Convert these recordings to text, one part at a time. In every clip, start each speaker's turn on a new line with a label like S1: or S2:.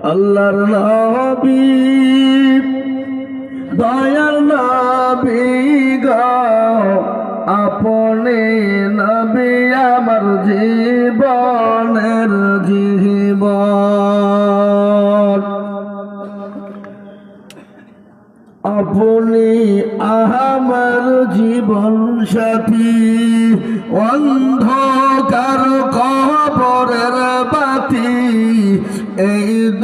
S1: আল্লাহর নবী দয়ার নবী গো, আপনি নবী আমার জীবনের জীবন। আপনি আমার জীবন সাথী অন্ধকার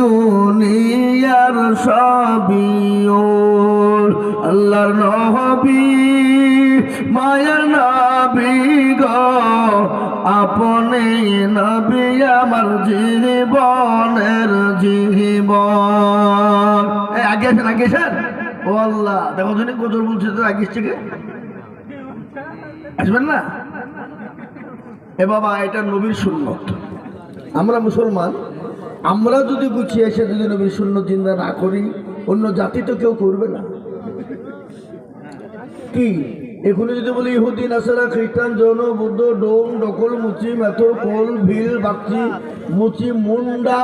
S1: দুনিয়ার সবই ওর। আল্লাহর নবী, মায়ের নবী গো, আপনি নবী আমার জীবনের জীবন। আগে আসেন আগে আসেন। ও আল্লাহ, দেখো তুমি গজল বলছে তো আগে থেকে। আসবেন না? এ বাবা, এটা নবীর সুন্নত। আমরা মুসলমান আমরা যদি গুছিয়ে এসে যদি নবীর শূন্য চিন্তা না করি, অন্য জাতি তো কেউ করবে না। কি? এখনও যদি বলি ইহুদি, নাসারা, খ্রিস্টান, জৈন, বুদ্ধ, ডোম, ডকল, মুচি মেথর কোল, ভিল, বাগচি, মুচি, মুন্ডা,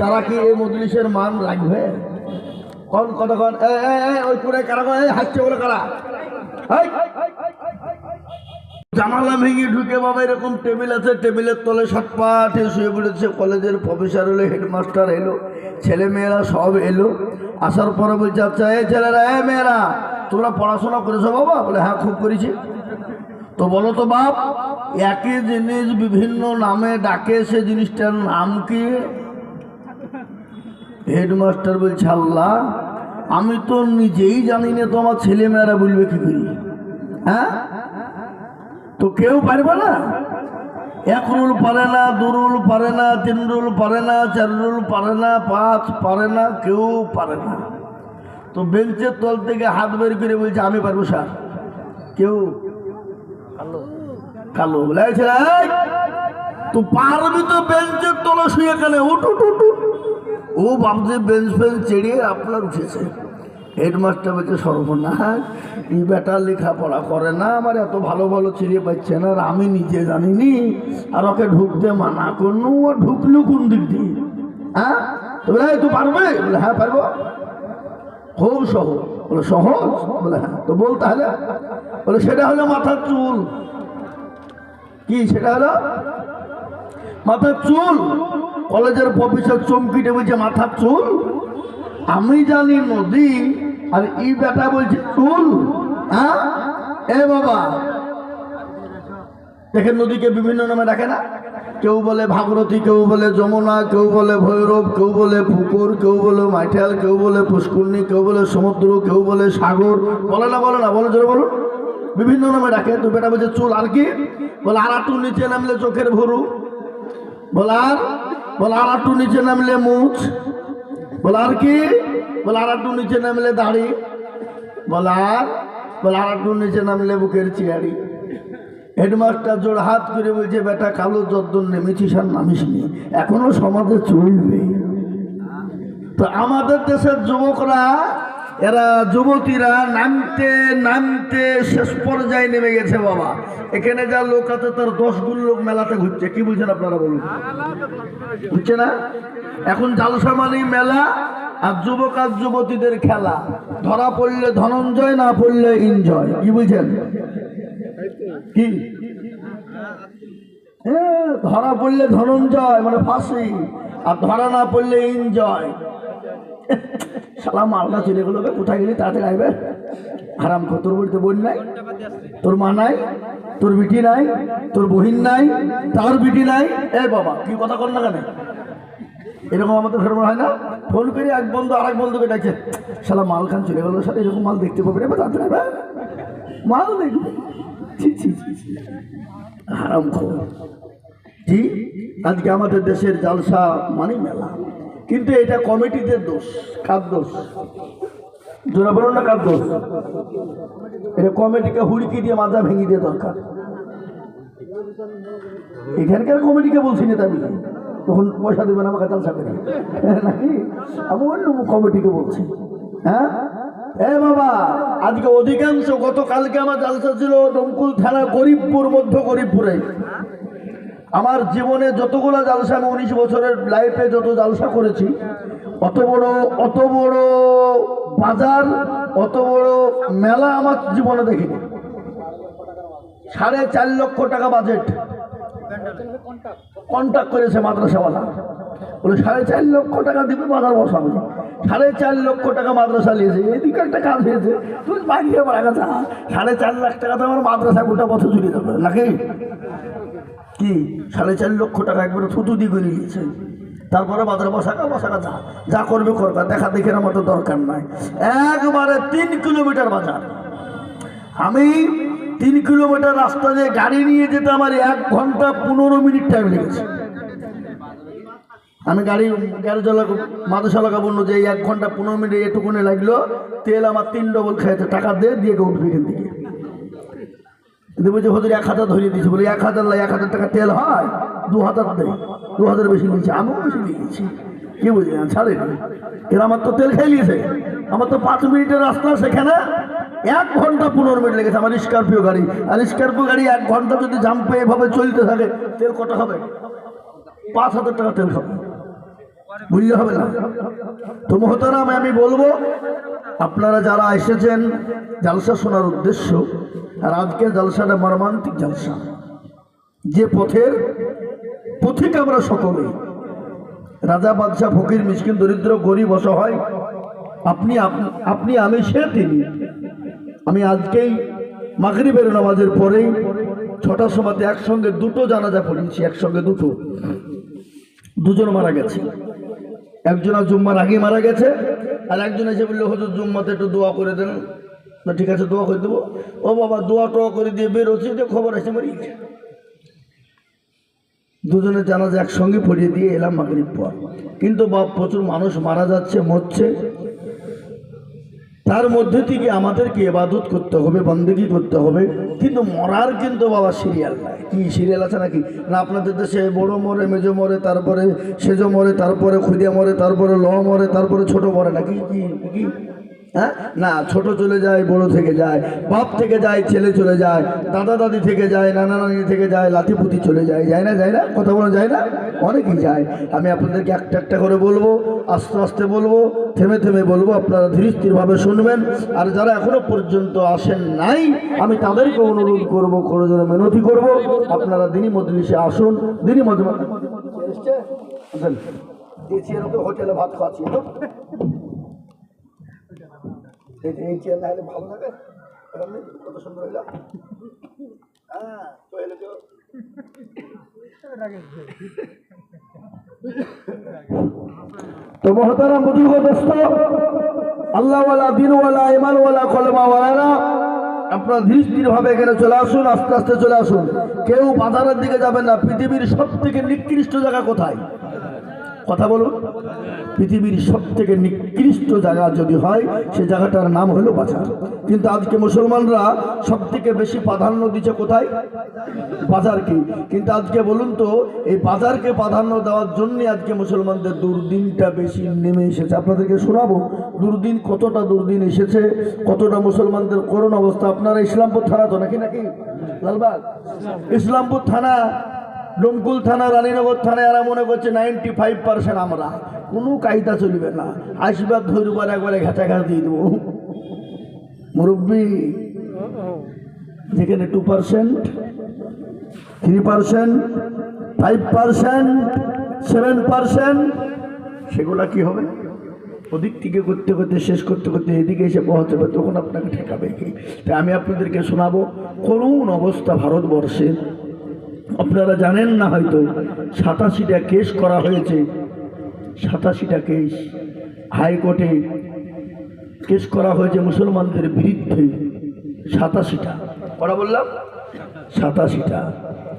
S1: তারা কি এই মজলিসের মান রাখবে? কন এ ওই করে কারা হাসছে বলে কারা! জানালা ভেঙে ঢুকে বাবা এরকম টেবিল আছে, টেবিলের তলে সটপাটে শুয়ে পড়েছে। কলেজের প্রফেসর এলো হেডমাস্টার এলো, ছেলে মেয়েরা সব এলো। আসার পরে বলছে আচ্ছা এই ছেলেরা এ মেয়েরা, তোমরা পড়াশোনা করেছ বাবা? বলে হ্যাঁ খুব করেছি। তো বলো তো বাপ, একই জিনিস বিভিন্ন নামে ডাকে, সে জিনিসটার নাম কি? হেডমাস্টার বলছে, আল্লাহ, আমি তো নিজেই জানি না তো আমার ছেলে মেয়েরা বলবে কি করি? হ্যাঁ? তো কেউ পারবে না? এক রুল পারে না দু রুল পারে না তিন রুল পারে না চার রুল পারে না পাঁচ পারে না কেউ পারে না। তো বেঞ্চের তল থেকে হাত বের করে বলছে আমি পারব স্যার। কেউ? কালো। বলে "এই ছেলে, এই, তুই পারবি তো বেঞ্চের তলে শুয়ে কেন উঠ উঠ। ও ভাবছে বেঞ্চ ফেঞ্চ চেড়িয়ে আপনার উঠেছে। হেডমাস্টার বলছে সর্বনাশ। এই বেটা লেখাপড়া করে না আমার এত ভালো ভালো ছেড়ে পাচ্ছে না আর আমি নিজে জানিনি। আর ওকে ঢুকতে মানা করনু ও ঢুকলু কোন দিক দিয়ে? হ্যাঁ? বলে "এই, তুই পারবে? বলে হ্যাঁ পারব। খুব সহজ। বলে সহজ? বলে হ্যাঁ। তো বল তাহলে। বলে সেটা হলো মাথার চুল। কি সেটা হলো? মাথার চুল? কলেজের প্রফেসর চমকিটে বলছে মাথার চুল? আমি জানি নদী আর ই বেটা বলছে চুল হ্যাঁ? এ বাবা, দেখেন নদীকে বিভিন্ন নামে ডাকে না? কেউ বলে ভাগরথী, কেউ বলে যমুনা, কেউ বলে ভৈরব, কেউ বলে পুকুর, কেউ বলে মাইঠাল, কেউ বলে পুষ্করণী, কেউ বলে সমুদ্র, কেউ বলে সাগর। বলে না বলে না, বলে জোরে বলুন। বিভিন্ন নামে ডাকে, তো বেটা বলছে, চুল আর কি? বলে, আর একটু নিচে নামলে চোখের ভরু। বলে, আর? বলে, আর একটু নিচে নামলে মুছ বলে, আর কি? বলে আর একটু নিচে নামলে দাড়ি। বলে, আর? বলে আর একটু নিচে নামলে বুকের চিয়াড়ি। হেডমাস্টার জোর হাত করে বলছে, বেটা, কালো যদ্দন নেমেছিস আর নামিস নি এখনও সমাজে চলবে। তো আমাদের দেশের যুবকরা এরা যুবতীরা নামতে নামতে শেষ পর্যায়ে নেমে গেছে বাবা। এখানে যা লোক আছে, তার দশ গুণ লোক মেলাতে ঘুরছে। কি বলছেন আপনারা বলুন? বুঝছে না? এখন জালসা মানেই মেলা আর যুবক আর যুবতীদের খেলা। ধরা পড়লে ধনঞ্জয়, না পড়লে এনজয় কি বুঝছেন কি? ধরা পড়লে ধনঞ্জয় মানে ফাঁসি। আর ধরা না পড়লে এনজয় সালাম মালদা চলে গেলো কোথায় গেলি তাড়াতাড়ি আইবে? হারাম কর তোর বাড়িতে বোন নাই, তোর মা নাই, তোর বিটি নাই, তোর বহিন নাই, তার বিটি নাই। এ বাবা, কি কথা কর না কেন? এরকম আমাদের ঘরে হয় না? ফোন করে এক বন্ধু আর এক বন্ধুকে ডাকছে, শালা মাল খান চলে গেল সাথে এরকম মাল দেখতে পাবে না তাড়াতাড়ি আইবে? মাল দেখবে। হারাম খবর জি, আজকে আমাদের দেশের জালসা মানে মেলা। কিন্তু এটা কমিটিদের দোষ, কার দোষ? জোরা বলুন না কার দোষ? এটা কমিটিকে হুড়কি দিয়ে মাজা ভেঙে দিয়ে দরকার। এখানকার কমিটিকে বলছি না আমি। তখন পয়সা দেবেন, আমাকে জালসা করে। নাকি? আমি অন্য কমিটিকে বলছি। হ্যাঁ? এ বাবা, আজকে অধিকাংশ গতকালকে আমার জালসা ছিল দমকুল থানা গরিবপুর, মধ্য গরিবপুরে। আমার জীবনে যতগুলো জালসা আমি উনিশ বছরের লাইফে যত জালসা করেছি, অত বড় অত বড় বাজার, অত বড় মেলা আমার জীবনে দেখিনি। সাড়ে চার লক্ষ টাকা বাজেট কন্ট্যাক্ট করেছে মাদ্রাসাওয়ালা। বলে, সাড়ে চার লক্ষ টাকা দিবে বাজার বসাবে? সাড়ে চার লক্ষ টাকা মাদ্রাসা নিয়েছে। এদিকে একটা কাজ হয়েছে বাইরে আমার কাছে সাড়ে চার লাখ টাকা তো আমার মাদ্রাসা গোটা বছর চলে যাবে, নাকি? কি? সাড়ে চার লক্ষ টাকা একবারে থুতু দিয়ে করে নিয়েছে তারপরে বাজারে বসাকা বসাকা যা যা করবে করবা দেখা দেখে তো দরকার নাই। একবারে তিন কিলোমিটার বাজার। আমি তিন কিলোমিটার রাস্তা দিয়ে গাড়ি নিয়ে যেতে আমার এক ঘণ্টা পনেরো মিনিট টাইম লেগেছে। আমি গাড়ি গ্যারেজ মাদশালাকে বলল যে এক ঘণ্টা পনেরো মিনিট এটুকুনে লাগল, তেল আমার তিন ডবল খেয়েছে, টাকা দিয়ে দিয়ে উঠবে এখান থেকে। যে হজুর, এক হাজার ধরিয়ে দিয়েছি। বলে, এক হাজার লাই এক হাজার টাকা তেল হয়, দু হাজার দেয় দু হাজার বেশি নিয়েছি, আমিও বেশি নিয়েছি। কি বুঝলি ছাড়ে এরা আমার তো তেল খেয়ে নিয়েছে। আমার তো পাঁচ মিনিটের রাস্তা সেখানে এক ঘণ্টা পনেরো মিনিট লেগেছে আমার স্করপিও গাড়ি। আর স্করপিও গাড়ি এক ঘণ্টা যদি জাম্পে এভাবে চলতে থাকে, তেল কত হবে? পাঁচ হাজার টাকা তেল খাবে বুঝলে হবে না? তো মহতারাম, আমি বলব, আপনারা যারা এসেছেন, জালসা শোনার উদ্দেশ্য আর আজকে জালসাটা মর্মান্তিক জালসা। যে পথের পথিক আমরা সকলে। রাজা, বাদশাহ, ফকির, মিসকিন, দরিদ্র, গরিব, অসহায়, আপনি আপনি আমি সে তিনি। আমি আজকেই মাগরিবের নামাজের পরেই ছটার সময়তে একসঙ্গে দুটো জানাজা পড়িয়েছি, একসঙ্গে দুটো। দুজন মারা গেছে। একজন জুম্মার আগে মারা গেছে, আর একজন এসে বলল, হজুর, জুম্মাতে একটু দোয়া করে দেন। না, ঠিক আছে, দোয়া করে দেবো। ও বাবা, দোয়া টোয়া করে দিয়ে বেরোচ্ছে, যে খবর আছে মারি দুজনের জানাজা একসঙ্গে পড়িয়ে দিয়ে এলাম মাগরিব পর। কিন্তু বাপ, প্রচুর মানুষ মারা যাচ্ছে, মরছে। তার মধ্যে থেকে আমাদেরকে এবাদত করতে হবে, বন্দেগি করতে হবে। কিন্তু মরার কিন্তু বাবা সিরিয়াল নাই। কি সিরিয়াল আছে নাকি? না, আপনাদের দেশে বড় মরে, মেজো মরে, তারপরে সেজো মরে, তারপরে খুদিয়া মরে, তারপরে ল মরে, তারপরে ছোট মরে, নাকি? কি কি? হ্যাঁ? না, ছোট চলে যায়, বড় থেকে যায়, বাপ থেকে যায়, ছেলে চলে যায়, দাদা দাদি থেকে যায়, নানা নানি থেকে যায় লাতিপুতি চলে যায় যায় না যায় না? কথা বলা, যায় না? অনেকেই যায়। আমি আপনাদেরকে একটা একটা করে বলব, আস্তে আস্তে বলব, থেমে থেমে বলব, আপনারা ধীর স্থিরভাবে শুনবেন। আর যারা এখনও পর্যন্ত আসেন নাই, আমি তাদেরকে অনুরোধ করব কোনো জন্য মিনতি করব। আপনারা দিনই মজলিসে আসুন। দিনই মধ্যে হোটেলে ভাত খাওয়াচ্ছি। তো যে এই চেয়ার না হ্যাঁ কলমাওয়ালা আপনারা ধীর স্থির ভাবে এখানে চলে আসুন, আস্তে আস্তে চলে আসুন। কেউ বাজারের দিকে যাবেন না, পৃথিবীর সব থেকে নিকৃষ্ট জায়গা কোথায়? কথা বলুন। পৃথিবীর সব থেকে নিকৃষ্ট জায়গা যদি হয়, সে জায়গাটার নাম হলো বাজার। কিন্তু আজকে মুসলমানরা সব থেকে বেশি প্রাধান্য দিচ্ছে কোথায়? বাজারকে। কিন্তু আজকে বলুন তো, এই বাজারকে প্রাধান্য দেওয়ার জন্য আজকে মুসলমানদের দুর্দিনটা বেশি নেমে এসেছে। আপনাদেরকে শোনাবো, দুর্দিন কতটা দুর্দিন এসেছে, কতটা মুসলমানদের করোনা অবস্থা। আপনারা ইসলামপুর থানা তো নাকি নাকি? লালবাগ? ইসলামপুর থানা ডোমকুল থানা, রানীনগর থানায় এরা মনে করছে নাইনটি ফাইভ পার্সেন্ট আমরা। কোনো কায়দা চলবে না। আশীর্বাদ ধরবার একবারে ঘাঁচ দিয়ে দেবো। মুরব্বী, যেখানে two percent three percent five percent seven percent সেগুলা কি হবে? ওদিক থেকে করতে করতে, শেষ করতে করতে এদিকে এসে পৌঁছাবে, তখন আপনাকে ঠেকাবে কি? তাই আমি আপনাদেরকে শোনাবো, করুণ অবস্থা ভারতবর্ষে। আপনারা জানেন না হয়তো, সাতাশিটা কেস করা হয়েছে। সাতাশিটা কেস। হাইকোর্টে কেস করা হয়েছে মুসলমানদের বিরুদ্ধে সাতাশিটা। করা বললাম? সাতাশিটা।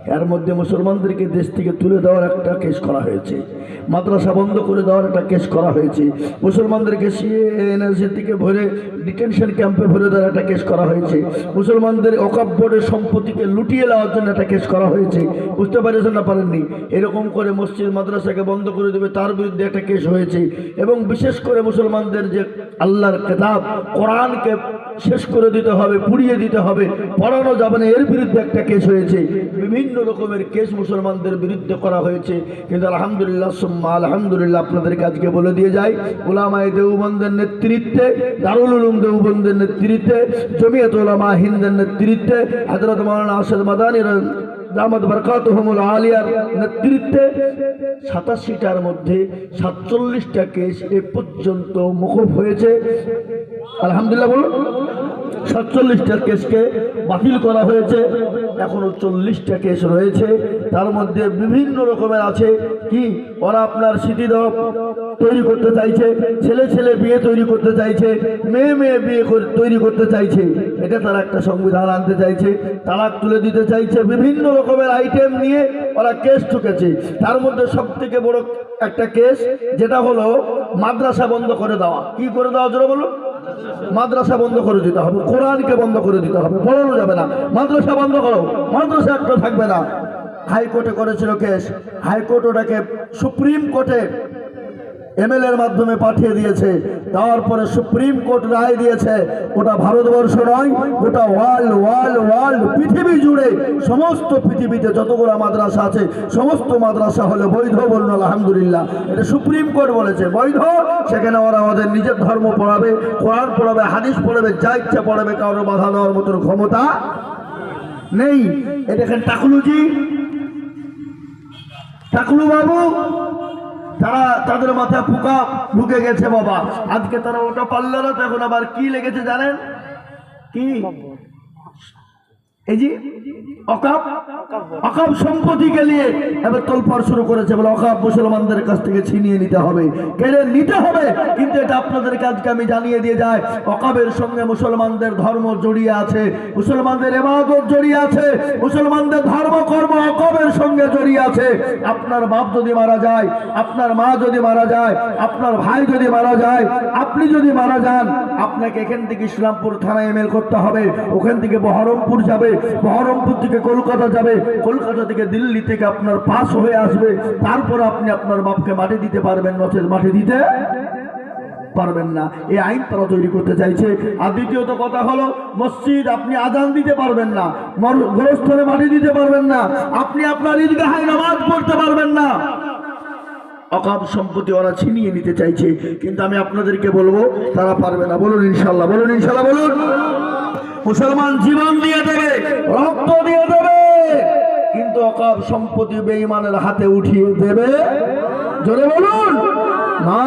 S1: এর মধ্যে মুসলমানদেরকে দেশ থেকে তুলে দেওয়ার একটা কেস করা হয়েছে। মাদ্রাসা বন্ধ করে দেওয়ার একটা কেস করা হয়েছে। মুসলমানদেরকে সিএনএসি থেকে ভরে ডিটেনশন ক্যাম্পে ভরে দেওয়ার একটা কেস করা হয়েছে। মুসলমানদের অকাপ সম্পত্তিকে লুটিয়ে নেওয়ার জন্য একটা কেস করা হয়েছে। বুঝতে পারেছেন না পারেননি? এরকম করে মসজিদ, মাদ্রাসাকে বন্ধ করে দেবে, তার বিরুদ্ধে একটা কেস হয়েছে। এবং বিশেষ করে মুসলমানদের যে আল্লাহর কেতাব, কোরআনকে শেষ করে দিতে হবে, পুড়িয়ে দিতে হবে। পড়ানো যাবে না, এর বিরুদ্ধে একটা কেস হয়েছে। বিভিন্ন রকমের কেস মুসলমানদের বিরুদ্ধে করা হয়েছে। কিন্তু আলহামদুলিল্লাহ, সুম্মা আলহামদুলিল্লাহ আপনাদেরকে আজকে বলে দিয়ে যাই। ওলামায় দেওবন্দের নেতৃত্বে, দারুল উলুম দেওবন্দের নেতৃত্বে, জমিয়ত ওলামা হিন্দের নেতৃত্বে হজরত মৌলানা আসাদ মাদানির দামদ বরকাতহমুল আলিয়ার নেতৃত্বে সাতাশিটার মধ্যে সাতচল্লিশটা কেস এ পর্যন্ত মুখব হয়েছে। আলহামদুলিল্লাহ বলুন। সাতচল্লিশটা কেসকে বাতিল করা হয়েছে। এখনও চল্লিশটা কেস রয়েছে। তার মধ্যে বিভিন্ন রকমের আছে। কি? ওরা আপনার স্মৃতিদপ তৈরি করতে চাইছে, ছেলে ছেলে বিয়ে তৈরি করতে চাইছে, মেয়ে মেয়ে বিয়ে তৈরি করতে চাইছে। এটা তারা একটা সংবিধান আনতে চাইছে। তালাক তুলে দিতে চাইছে। বিভিন্ন রকমের আইটেম নিয়ে ওরা কেস ঠুকেছে। তার মধ্যে সব থেকে বড় একটা কেস, যেটা হলো মাদ্রাসা বন্ধ করে দেওয়া। কি করে দেওয়া, জোরে বলুন? মাদ্রাসা বন্ধ করে দিতে হবে, কোরআনকে বন্ধ করে দিতে হবে, পড়ানো যাবে না। মাদ্রাসা বন্ধ করো, মাদ্রাসা একটা থাকবে না। হাইকোর্টে করেছিল কেস, হাইকোর্ট ওটাকে সুপ্রিম কোর্টে এমএলএ এর মাধ্যমে পাঠিয়ে দিয়েছে। তারপরে সুপ্রিম কোর্ট রায় দিয়েছে ওটা ভারতবর্ষ নয় ওটা ওয়ার্ল্ড ওয়ার্ল্ড ওয়ার্ল্ড পৃথিবী জুড়ে সমস্ত পৃথিবীতে যতগুলো মাদ্রাসা আছে, সমস্ত মাদ্রাসা হলে বৈধ বলুন, আলহামদুলিল্লাহ। এটা সুপ্রিম কোর্ট বলেছে, বৈধ, সেখানে ওরা আমাদের নিজের ধর্ম পড়াবে, কোরআন পড়াবে, হাদিস পড়াবে, যা ইচ্ছা পড়াবে, কারোর বাধা দেওয়ার মতন ক্ষমতা নেই। এটা এখানে টাকলুজি টাকলু বাবু তারা তাদের মাথায় পোকা ঢুকে গেছে বাবা। আজকে তারা ওটা পারল না তো এখন আবার কি লেগেছে জানেন? কি? এই যে অকাপ অকাপ সম্পত্তিকে নিয়ে এবার তোলপার শুরু করেছে বলে অকাপ মুসলমানদের কাছ থেকে ছিনিয়ে নিতে হবে। কেড়ে নিতে হবে, কিন্তু এটা আপনাদের কাজকে আমি জানিয়ে দিয়ে অকাবের সঙ্গে মুসলমানদের ধর্ম জড়িয়ে আছে, মুসলমানদের এবাদত জড়িয়ে আছে, মুসলমানদের ধর্ম কর্ম অকবের সঙ্গে জড়িয়ে আছে। আপনার বাপ যদি মারা যায়, আপনার মা যদি মারা যায়, আপনার ভাই যদি মারা যায়, আপনি যদি মারা যান, আপনাকে এখান থেকে ইসলামপুর থানায় এমএল করতে হবে, ওখান থেকে বহরমপুর যাবে বহরমপুর থেকে কলকাতা যাবে, কলকাতা থেকে দিল্লি থেকে আপনার পাস হয়ে আসবে, তারপর আপনি আপনার বাপকে মাটি দিতে পারবেন, নচেত মাটি দিতে পারবেন না। এই আইন তারা তৈরি করতে চাইছে। আর দ্বিতীয়ত কথা হলো, মসজিদ আপনি আজান দিতে পারবেন না গোরস্থানে মাটি দিতে পারবেন না, আপনি আপনার ঈদগাহায় নামাজ পড়তে পারবেন না। অকাপ সম্পত্তি ওরা ছিনিয়ে নিতে চাইছে, কিন্তু আমি আপনাদেরকে বলব, তারা পারবে না। বলুন ইনশাল্লাহ বলুন ইনশাল্লাহ বলুন। মুসলমান জীবন দিয়ে দেবে, রক্ত দিয়ে দেবে, কিন্তু অকাপ সম্পত্তি বেঈমানের হাতে উঠিয়ে দেবে। জোরে বলুন। না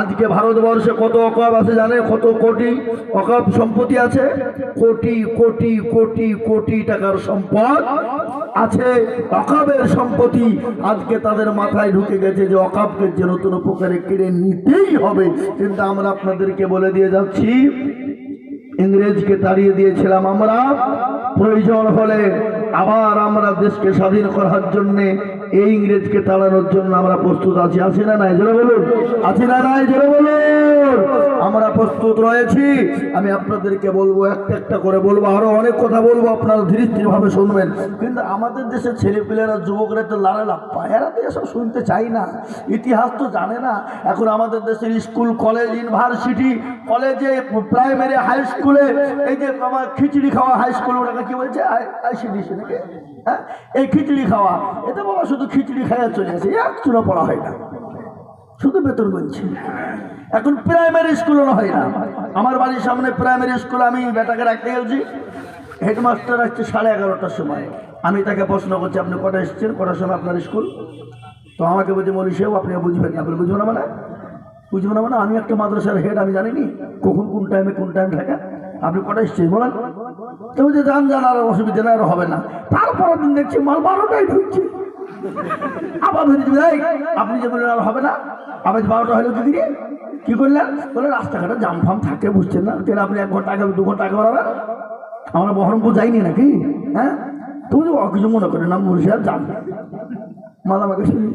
S1: আজকে ভারতবর্ষে কত অকাপ আছে জানে কত কোটি অকাপ সম্পত্তি আছে? কোটি কোটি কোটি কোটি টাকার সম্পদ আছে। অকাবের সম্পত্তি আজকে তাদের মাথায় ঢুকে গেছে যে অকাবকে যে নতুন প্রকারে কেড়ে নিতেই হবে। কিন্তু আমরা আপনাদেরকে বলে দিয়ে যাচ্ছি ইংরেজকে তাড়িয়ে দিয়েছিলাম আমরা। প্রয়োজন হলে আবার আমরা দেশকে স্বাধীন করার জন্যে এই ইংরেজকে তাড়ানোর জন্য আমরা প্রস্তুত আছি। আছি না নাই? জোরে বলুন। আছি না নাই? জোরে বলুন। আমরা প্রস্তুত রয়েছি। আমি আপনাদেরকে বলব, একটা একটা করে বলব, আরও অনেক কথা বলব, আপনারা ধীরে ধীরে ভাবে শুনবেন। কিন্তু আমাদের দেশের ছেলেপিলেরা, যুবকরা তো লাড়া লাপ্পা এরা তো এসব শুনতে চাই না। ইতিহাস তো জানে না। এখন আমাদের দেশের স্কুল, কলেজ, ইউনিভার্সিটি, কলেজে, প্রাইমারি, হাই স্কুলে এই যে আমার খিচড়ি খাওয়া হাই স্কুল ওটাকে কি বলছে হ্যাঁ? এই খিচড়ি খাওয়া এটা বাবা শুধু খিচড়ি খাইয়া চলে আসে এক চুনো পড়া হয় না। শুধু বেতন গুনছে। এখন প্রাইমারি স্কুলও হয় না। আমার বাড়ির সামনে প্রাইমারি স্কুল আমি বেটাকে রাখতে গেছি। হেডমাস্টার আসছে সাড়ে এগারোটার সময়। আমি তাকে প্রশ্ন করছি, আপনি কটা এসেছেন? কটার সময় আপনার স্কুল? তো আমাকে বলছে, মলি সাহেব আপনি বুঝবেন না। বলে বুঝব না মানে? বুঝব না মানে আমি একটা মাদ্রাসার হেড আমি জানিনি কখন কোন টাইমে কোন টাইম থাকে? আপনি কটা এসছেন বলেন। তো যে যান যান আর অসুবিধা না আর হবে না। তারপরের দিন দেখছি মাল বারোটায় ঢুকছে। আবার আপনি যে বললেন আর হবে না, আবার বারোটা হলো কি কি করলেন? বলে রাস্তাঘাটে জাম ফাম থাকে, বুঝছেন না? তাহলে আপনি এক ঘণ্টা আগে, দু ঘণ্টা আগে বাড়াবেন। আমরা বহরমপুর যাইনি নাকি? হ্যাঁ? তুমি কিছু মনে করে না, মুর্শিদাবাদ যান। মাল শুনি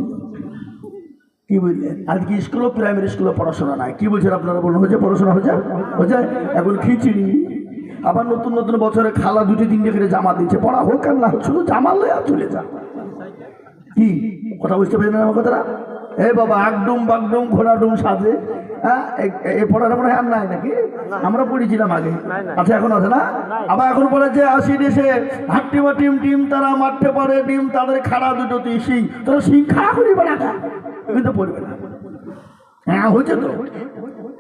S1: কি বুঝলেন আজকে স্কুলও প্রাইমারি স্কুলে পড়াশোনা নাই। কি বলছেন আপনারা বলুন, হয়েছে পড়াশোনা হয়ে যায় হয়ে যায় এখন খিচড়ি। আবার নতুন নতুন বছরে খালা দুটি তিনটে করে জামা দিচ্ছে। পড়া হোক আর না শুধু জামা লয়ে চলে যা কি? কথা বুঝতে পারছেন আমার কথাটা? এ বাবা, আগডুম বাগডুম, ঘোড়াডুম সাজে। হ্যাঁ এই পড়াটা মনে হয় নাই নাকি? আমরা আগে। আচ্ছা এখন আছে না? আবার এখন দেশে, হাট্টিমা টিম তারা পারে, ডিম, তাদের খাড়া দুটো খাড়া করি পড়বে না। হ্যাঁ হয়েছে তো।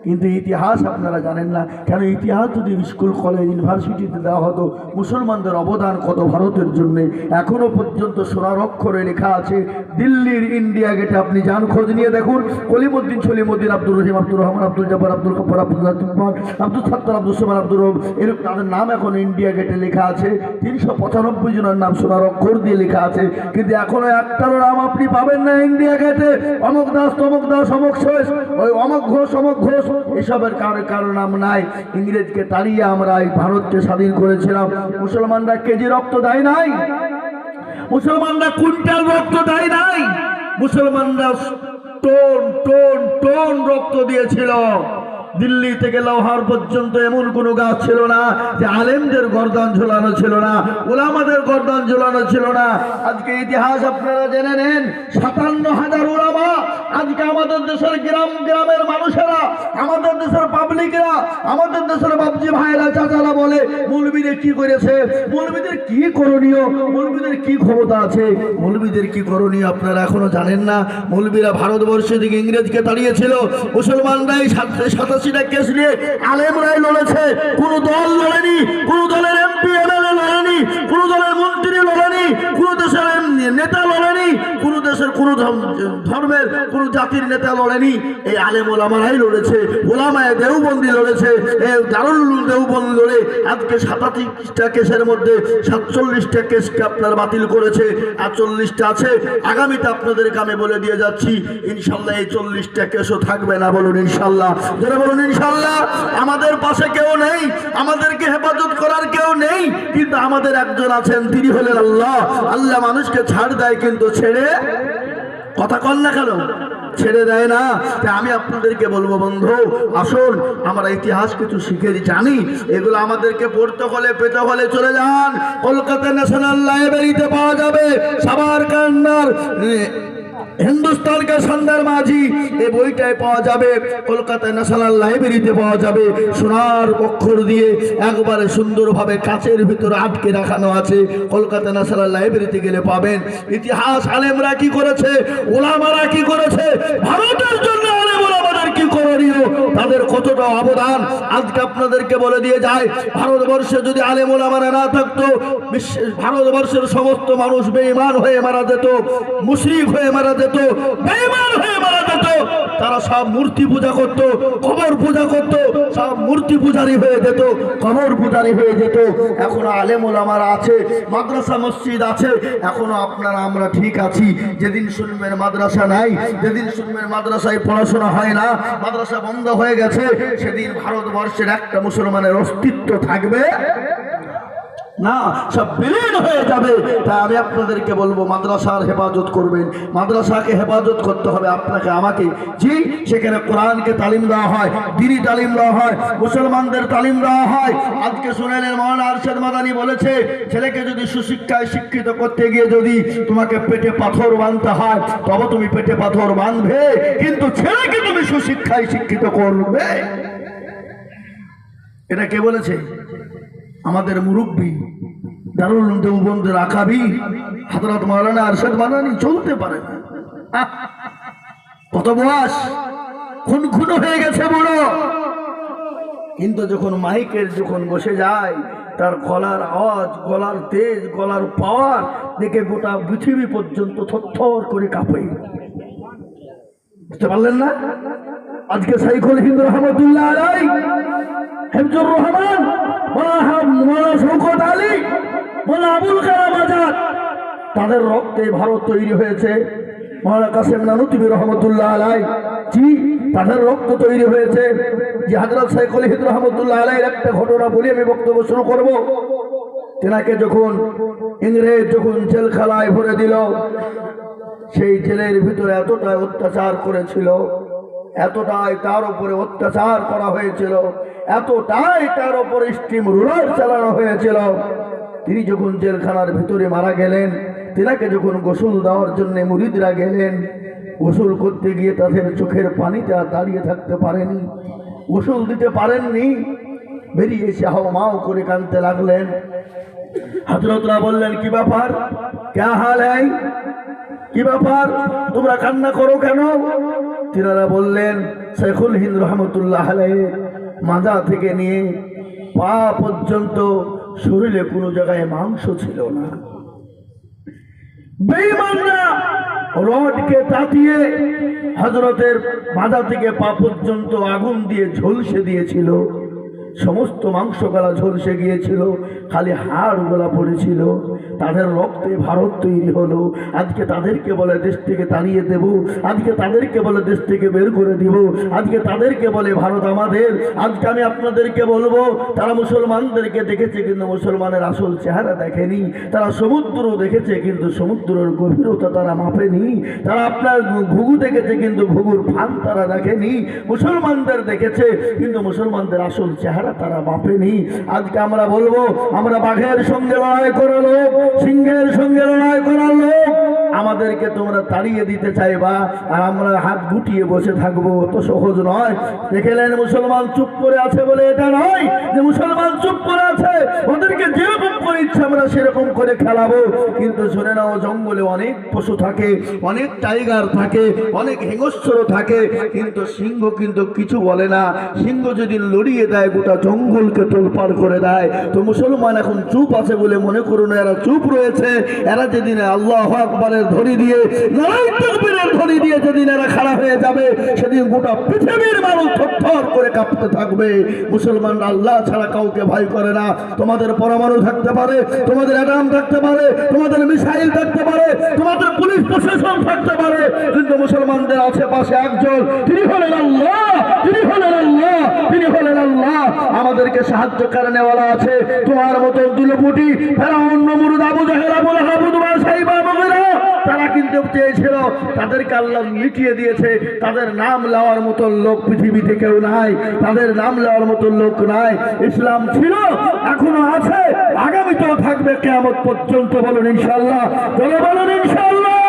S1: কিন্তু ইতিহাস আপনারা জানেন না। কেন ইতিহাস যদি স্কুল কলেজ ইউনিভার্সিটিতে দেওয়া হতো, মুসলমানদের অবদান কত ভারতের জন্য? এখনও পর্যন্ত সোনার অক্ষরে লেখা আছে, দিল্লির ইন্ডিয়া গেটে আপনি যান, খোঁজ নিয়ে দেখুন। কলিমুদ্দিন, সলিমুদ্দিন, আব্দুর রহিম, আব্দুর রহমান, আব্দুল জব্বার, আব্দুল কব্বর আব্দুল আব্দুল সত্তর, আব্দুল সুমান, আব্দুর রব এরকম তাদের নাম এখন ইন্ডিয়া গেটে লেখা আছে। তিনশো পঁচানব্বই জনের নাম সোনার অক্ষর দিয়ে লেখা আছে। কিন্তু এখনও একটারও নাম আপনি পাবেন না ইন্ডিয়া গেটে অমক দাস, তমক দাস, অমক শেষ। ওই অমক ঘোষ অমক ঘোষ এসবের কারও কারও নাম নাই। ইংরেজকে তাড়িয়ে আমরা এই ভারতকে স্বাধীন করেছিলাম। মুসলমানরা কেজি রক্ত দেয় নাই। মুসলমানরা কুইন্টাল রক্ত দেয় নাই। মুসলমানরা টোন টোন টোন রক্ত দিয়েছিল। দিল্লি থেকে লাহোর পর্যন্ত এমন কোনো গাছ ছিল না যে আলেমদের গর্দান ঝোলানো ছিল না ওলামাদের গর্দান ঝোলানো ছিল না। আজকে ইতিহাস আপনারা জেনে নেন, সাতান্ন হাজার ওলামা আজকে আমাদের দেশের গ্রাম, গ্রামের মানুষেরা, আমাদের দেশের পাবলিকরা আমাদের দেশের বাবজি ভাইরা চাচারা বলে, মৌলবীদের কি করেছে? মৌলবীদের কি করণীয়? মৌলবীদের কি ক্ষমতা আছে? মৌলবীদের কি করণীয় আপনারা এখনও জানেন না? মৌলবীরা ভারতবর্ষে দিকে ইংরেজকে তাড়িয়েছিল, মুসলমানরাই সাতাশিটা কেস নিয়ে আলেমরাই লড়েছে। কোনো দল লড়েনি কোনো দলের এমপি লড়েনি কোনো দলের মন্ত্রী লড়েনি, কোনো দেশের নেতা লড়েনি, কোনো দেশের কোনো ধর্ম- ধর্মের কোনো জাতির নেতা লড়েনি। এই আলেম ওলামারাই লড়েছে, ওলামায় লড়েছে, এই দারুল লড়ে। আজকে কেসের মধ্যে সাতচল্লিশটা কেসকে আপনার বাতিল করেছে, আর চল্লিশটা আছে। আগামীতে আপনাদেরকে আমি বলে দিয়ে যাচ্ছি, ইনশাল্লাহ এই চল্লিশটা কেসও থাকবে না বলুন ইনশাল্লাহ। যারা বলুন ইনশাল্লাহ, আমাদের পাশে কেউ নেই, আমাদেরকে হেফাজত করার কেউ নেই কিন্তু আমাদের একজন আছেন, তিনি হলেন আল্লাহ। আল্লাহ মানুষকে ছাড় দেয় কিন্তু ছেড়ে কথা কন না কেন? ছেড়ে দেয় না। তাই আমি আপনাদেরকে বলব বন্ধু, আসুন, আমরা ইতিহাস কিছু শিখে জানি। এগুলো আমাদেরকে পড়তে হলে পেতে হলে চলে যান। কলকাতা ন্যাশনাল লাইব্রেরিতে পাওয়া যাবে। সাবার কান্নার হিন্দুস্তানকে সন্ধ্যার মাঝি এই বইটায় পাওয়া যাবে, কলকাতায় ন্যাশনাল লাইব্রেরিতে পাওয়া যাবে। সোনার অক্ষর দিয়ে একবারে সুন্দরভাবে কাচের ভিতরে আটকে রাখানো আছে। কলকাতা ন্যাশনাল লাইব্রেরিতে গেলে পাবেন। ইতিহাস আলেমরা কি করেছে? ওলামারা কি করেছে ভারতের জন্য আলেম ওলামাদের কি করণীয় তাদের কতটা অবদান? আজকে আপনাদেরকে বলে দিয়ে যায়, ভারতবর্ষে যদি আলেম ওলামারা না থাকতো বিশ্বের ভারতবর্ষের সমস্ত মানুষ বেঈমান হয়ে মারা যেত, মুশরিক হয়ে মারা যেত, বেঈমান হয়ে মারা যেত। তারা সব মূর্তি পূজা করত, কবর পূজা করত, সব মূর্তি পূজারি হয়ে যেত, কবর পূজারি হয়ে যেত। এখনও আলেম ওলামারা আছে, মাদ্রাসা মসজিদ আছে, এখনও আপনারা, আমরা ঠিক আছি। যেদিন শুনবেন মাদ্রাসা নাই, যেদিন শুনবেন মাদ্রাসায় পড়াশোনা হয় না, মাদ্রাসা বন্ধ হয়ে গেছে। সেদিন ভারতবর্ষের একটা মুসলমানের অস্তিত্ব থাকবে। না, সব বিলীন হয়ে যাবে। তাই আমি আপনাদেরকে বলব, মাদ্রাসার হেফাজত করবেন। মাদ্রাসাকে হেফাজত করতে হবে আপনাকে, আমাকে। জি, সেখানে কোরআনকে তালিম দেওয়া হয়, দিনী তালিম দেওয়া হয়, মুসলমানদের তালিম দেওয়া হয়। আজকে শুনেলেন মহানা আরশেদ মাদানি বলেছে, ছেলেকে যদি সুশিক্ষায় শিক্ষিত করতে গিয়ে যদি তোমাকে পেটে পাথর বাঁধতে হয়, তবে তুমি পেটে পাথর বাঁধবে কিন্তু ছেলেকে তুমি সুশিক্ষায় শিক্ষিত করবে। এটা কে বলেছে? আমাদের মুরব্বী দারুল দেওবন্দের আকাবি হাতরাত মারানা আরশাদ মানানি চলতে পারে! কত বয়স? খুন খুন হয়ে গেছে বড়। কিন্তু যখন মাইকের যখন বসে যায়, তার গলার আওয়াজ, গলার তেজ, গলার পাওয়ার দেখে গোটা পৃথিবী পর্যন্ত থরথর করে কাঁপে। বুঝতে পারলেন না? আজকে সাইকুল হিন্দ রহমতুল্লাহ হেফজুর রহমান মোলা শৌকত আলী মোলা আবুল কালাম আজাদ। তাদের রক্তে ভারত তৈরি হয়েছে। মৌলানা কাসেম নানুতিবি রহমতুল্লাহ আলাই জি, তাদের রক্ত তৈরি হয়েছে। যে হাজরত সাইকুল হিন্দ রহমতুল্লাহ আলাইয়ের একটা ঘটনা বলি আমি বক্তব্য শুরু করব। তেনাকে যখন ইংরেজ যখন জেলখালায় ভরে দিল, সেই জেলের ভিতরে এতটাই অত্যাচার করেছিল, এতটাই তার উপরে অত্যাচার করা হয়েছিল এতটাই তার উপরে স্টিম রুলার চালানো হয়েছিল। তিনি যখন জেলখানার ভিতরে মারা গেলেন তেনাকে যখন গোসল দেওয়ার জন্য মুরিদরা গেলেন, গোসল করতে গিয়ে তাদের চোখের পানিতে দাঁড়িয়ে থাকতে পারেনি, গোসল দিতে পারেননি। বেরিয়ে এসে হাও মাও করে কাঁদতে লাগলেন। হজরতরা বললেন, কি ব্যাপার? কে হাল এই কি ব্যাপার? তোমরা কান্না করো কেন? তিনারা বললেন, শেখুল হিন্দ রহমতুল্লাহ আলাইহির মাজা থেকে নিয়ে পা পর্যন্ত শরীরে কোনো জায়গায় মাংস ছিল না। বেঈমানরা রডকে তাতিয়ে হজরতের মাথা থেকে পা পর্যন্ত আগুন দিয়ে ঝলসে দিয়েছিল। সমস্ত মাংস গলা ঝলসে গিয়েছিল, খালি হাড় গলা পড়েছিল। তাদের রক্তে ভারত তৈরি হলো। আজকে তাদেরকে বলে দেশ থেকে তাড়িয়ে দেব। আজকে তাদেরকে বলে দেশ থেকে বের করে দিব। আজকে তাদেরকে বলে ভারত আমাদের। আজকে আমি আপনাদেরকে বলব, তারা মুসলমানদেরকে দেখেছে কিন্তু মুসলমানের আসল চেহারা দেখেনি। তারা সমুদ্র দেখেছে কিন্তু সমুদ্রের গভীরতা তারা মাপেনি। তারা আপনার ঘুঘু দেখেছে কিন্তু ঘুঘুর ফান তারা দেখেনি। মুসলমানদের দেখেছে কিন্তু মুসলমানদের আসল চেহারা তারা মাপেনি। আজকে আমরা বলব, আমরা বাঘের সঙ্গে লড়াই করা লোক। সিংহের সঙ্গে লড়াই করা লোক। আমাদেরকে তোমরা তাড়িয়ে দিতে চাইবা, আর আমরা হাত গুটিয়ে বসে থাকব। তো সহজ নয়। দেখলেন মুসলমান চুপ করে আছে বলে এটা নয় যে মুসলমান চুপ করে আছে। ওদেরকে যেরকম করে ইচ্ছা আমরা সেরকম করে খেলাবো। কিন্তু শুনে নাও, জঙ্গলে অনেক পশু থাকে, অনেক টাইগার থাকে, অনেক হিংস্র থাকে। কিন্তু সিংহ কিন্তু কিছু বলে না। সিংহ যদি লড়িয়ে দেয়, গোটা জঙ্গলকে তোলপাড় করে দেয়। তো মুসলমান এখন চুপ আছে বলে মনে করুন এরা চুপ রয়েছে, এরা যেদিন আল্লাহ আকবরের ধরি দিয়ে, লড়াই তকবীরের ধরি দিয়ে যেদিন এরা খাড়া হয়ে যাবে, সেদিন গোটা পৃথিবীর মানুষ থর করে কাঁপতে থাকবে। মুসলমান আল্লাহ ছাড়া কাউকে ভয় করে না। তোমাদের পরমাণু থাকতে পারে, তোমাদের অ্যাটাম থাকতে পারে, তোমাদের মিসাইল থাকতে পারে, তোমাদের পুলিশ প্রশাসন থাকতে পারে, কিন্তু মুসলমানদের আশেপাশে একজন, তিনি হলেন আল্লাহ, তিনি হলেন আল্লাহ, তিনি হলেন আল্লাহ। আমাদেরকে সাহায্য কারণেওয়ালা আছে। তোমার মতো দুলপুটি, ফেরাউন, নমরুদ তারা কিন্তু চেয়েছিল তাদেরকে আল্লাহ মিটিয়ে দিয়েছে, তাদের নাম নেওয়ার মতো লোক পৃথিবীতে কেউ নাই, তাদের নাম নেওয়ার মতো লোক নাই, ইসলাম ছিল, এখনও আছে, আগামীতেও থাকবে কেমন পর্যন্ত বলুন ইনশাল্লাহ চলে বলুন ইনশাল্লাহ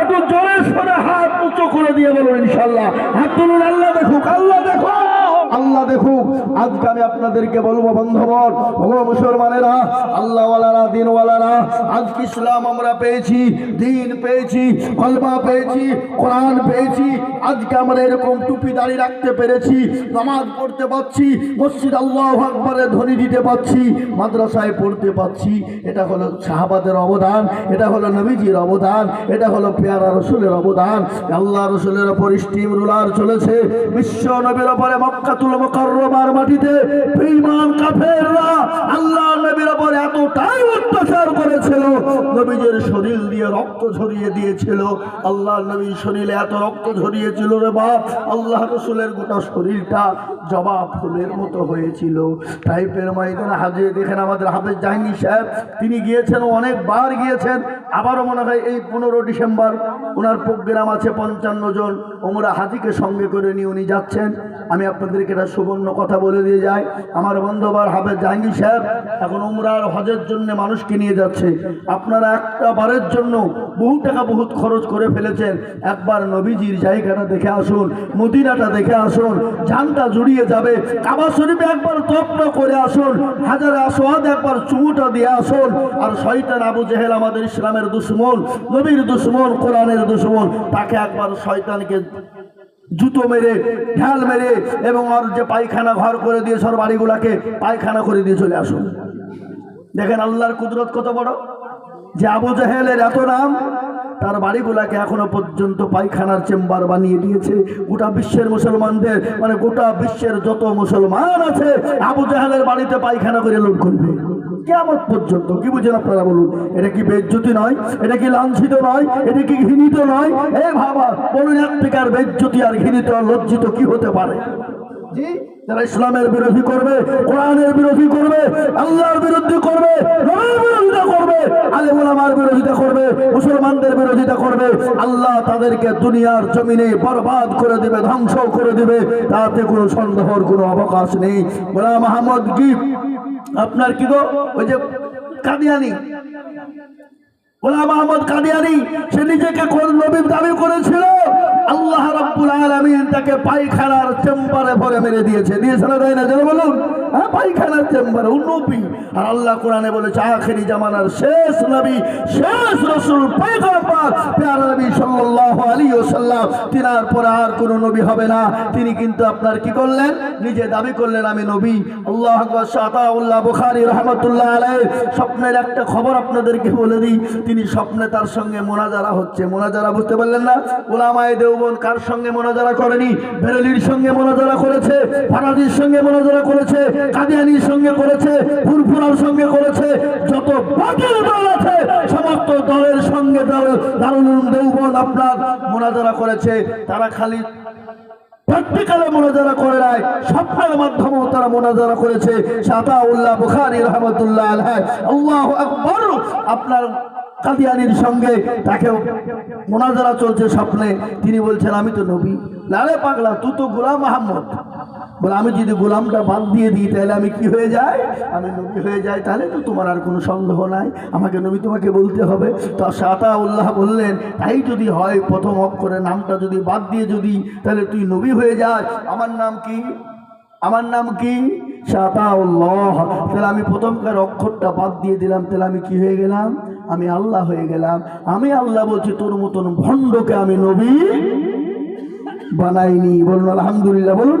S1: একটু জোরে সরে হাত উঁচু করে দিয়ে বলুন ইনশাল্লাহ হাত তুলুন, আল্লাহ দেখুক আল্লাহ দেখুক। আল্লাহ দেখুক, আজকে আমি আপনাদেরকে বলব বন্ধবর ভগো মুসলমানেরা, আল্লাহওয়ালারা, দিনওয়ালারা, আজকে ইসলাম আমরা পেয়েছি, দিন পেয়েছি, কলমা পেয়েছি, কোরআন পেয়েছি, আজকে আমরা এরকম টুপি দাঁড়িয়ে রাখতে পেরেছি, নামাজ পড়তে পারছি, মসজিদ আল্লাহ আকবরের ধ্বনি দিতে পারছি, মাদ্রাসায় পড়তে পারছি, এটা হলো সাহাবাদের অবদান, এটা হলো নবীজির অবদান, এটা হলো পেয়ারা রসুলের অবদান, আল্লাহ রসুলের ওপর স্টিম রুলার চলেছে, বিশ্ব নবীর ওপরে মক্কাতুল মোকাররমার মাটিতে বেঈমান কাফেররা আল্লাহ নবীর ওপর এতটাই অত্যাচার করেছিল, নবীজের শরীর দিয়ে রক্ত ঝরিয়ে দিয়েছিল। আল্লাহ নবীর শরীরে এত রক্ত ঝরিয়েছিল রে বাপ আল্লাহ রসুলের গোটা শরীরটা জবা ফুলের মতো হয়েছিল। টাইপের ময়দানে হাজিয়ে দেখেন আমাদের হাফেজ জাহাঙ্গীর সাহেব, তিনি গিয়েছেন, অনেকবার গিয়েছেন, আবারও মনে হয় এই পনেরো ডিসেম্বর, ওনার প্রোগ্রাম আছে পঞ্চান্ন জন, ওমরা হাজিকে সঙ্গে করে নিয়ে উনি যাচ্ছেন। আমি আপনাদেরকে একটা সুবর্ণ কথা বলে দিয়ে যাই। আমার বন্ধুবার হাফেজ জাহাঙ্গীর সাহেব এখন উমরার হজের জন্য মানুষকে নিয়ে যাচ্ছে। আপনারা একটা বারের জন্য বহু টাকা বহুত খরচ করে ফেলেছেন। একবার নবীজির জায়গাটা দেখে আসুন, মদিনাটা দেখে আসুন, জানটা জুড়িয়ে যাবে। কাবা শরীফে একবার তপ্ন করে আসুন, হাজারে আসোয়াদ একবার চুমুটা দিয়ে আসুন। আর শয়তান আবু জেহেল আমাদের ইসলামের দুশ্মন, নবীর দুশ্মন, কোরআনের দুশ্মন, তাকে একবার শয়তানকে জুতো মেরে ঢাল মেরে এবং ওর যে পায়খানা ঘর করে দিয়ে সব বাড়িগুলাকে পায়খানা করে দিয়ে চলে আসুন দেখেন আল্লাহর কুদরত কত বড়? যে আবু জাহেলের এত নাম, তার বাড়িগুলাকে এখনও পর্যন্ত পায়খানার চেম্বার বানিয়ে দিয়েছে। গোটা বিশ্বের মুসলমানদের মানে গোটা বিশ্বের যত মুসলমান আছে, আবু জাহেলের বাড়িতে পায়খানা করে লোক করবে। কেমন পর্যন্ত, কি বুঝেন আপনারা বলুন? এটা কি নয়? এটা কি লাঞ্ছিত নয়? এটা কি ঘৃণিত নয়? এ বলুন এক আর ঘৃণিত লজ্জিত কি হতে পারে? যারা ইসলামের বিরোধী করবে, কোরআনের বিরোধী করবে, আল্লাহর বিরোধী করবে বিরোধিতা করবে বিরোধিতা করবে, মুসলমানদের বিরোধিতা করবে, আল্লাহ তাদেরকে দুনিয়ার জমিনে বরবাদ করে দিবে, ধ্বংস করে দিবে, তাতে কোনো সন্দেহর কোনো অবকাশ নেই। গোলাম মাহমদ কি আপনার কি গো? ওই যে কাদিয়ানি। গোলাম আহমদ কাদিয়ানি, সে নিজেকে নবীর দাবি করেছিল? আল্লাহ তাকে পায়খানার চেম্বারে ভরে মেরে দিয়েছে। দিয়েছে তাই না যেন বলুন। হ্যাঁ চেম্বারে আর আল্লাহ কোরআনে বলেছে, আখেরি জামানার শেষ নবী, শেষ রসুল, পয়গম্বর পেয়ারা নবী সাল্লাল্লাহু আলাইহি ওয়াসাল্লাম তিনার পরে আর কোনো নবী হবে না। তিনি কিন্তু আপনার কি করলেন? নিজে দাবি করলেন, আমি নবী। আল্লাহ আকবার শাতাউল্লাহ বুখারী রাহমাতুল্লাহ আলাইহি। স্বপ্নের একটা খবর আপনাদেরকে বলে দিই, তিনি স্বপ্নে তার সঙ্গে মোনাজারা হচ্ছে। মোনাজারা বুঝতে পারলেন না? ওলামায়ে দেওবন কার সঙ্গে মোনাজারা করেনি? বেরেলির সঙ্গে মোনাজারা করেছে ফারাদির সঙ্গে মোনাজারা করেছে, কাদিয়ানির সঙ্গে করেছে, ফুরফুরার সঙ্গে করেছে। যত বাতিল দল আছে, সমস্ত দলের সঙ্গে দারুল দেওবন আপনার মোনাজারা করেছে। তারা খালি প্র্যাকটিক্যালে মোনাজারা করে নাই তারা মোনাজারা করেছে। বুখারি রহমতুল্লাহ আকবর। আপনার কাদিয়ানির সঙ্গে মোনাজারা চলছে স্বপ্নে। তিনি বলছেন, আমি তো নবী। লালে পাগলা, তুই তো গোলাম আহমদ। বলে, আমি যদি গোলামটা বাদ দিয়ে দিই, তাহলে আমি কি হয়ে যাই? আমি নবী হয়ে যাই, তাহলে তো তোমার আর কোনো সন্দেহ নাই। আমাকে নবী তোমাকে বলতে হবে। তো সাতা উল্লাহ বললেন, তাই যদি হয়, প্রথম অক্ষরে নামটা যদি বাদ দিয়ে যদি, তাহলে তুই নবী হয়ে যাস। আমার নাম কি? আমার নাম কি? শাতাউল্লাহ। তাহলে আমি প্রথমকার অক্ষরটা বাদ দিয়ে দিলাম, তাহলে আমি কি হয়ে গেলাম? আমি আল্লাহ হয়ে গেলাম। আমি আল্লাহ বলছি, তোর মতন ভণ্ডকে আমি নবী বানাইনি। বলুন, আলহামদুলিল্লাহ। বলুন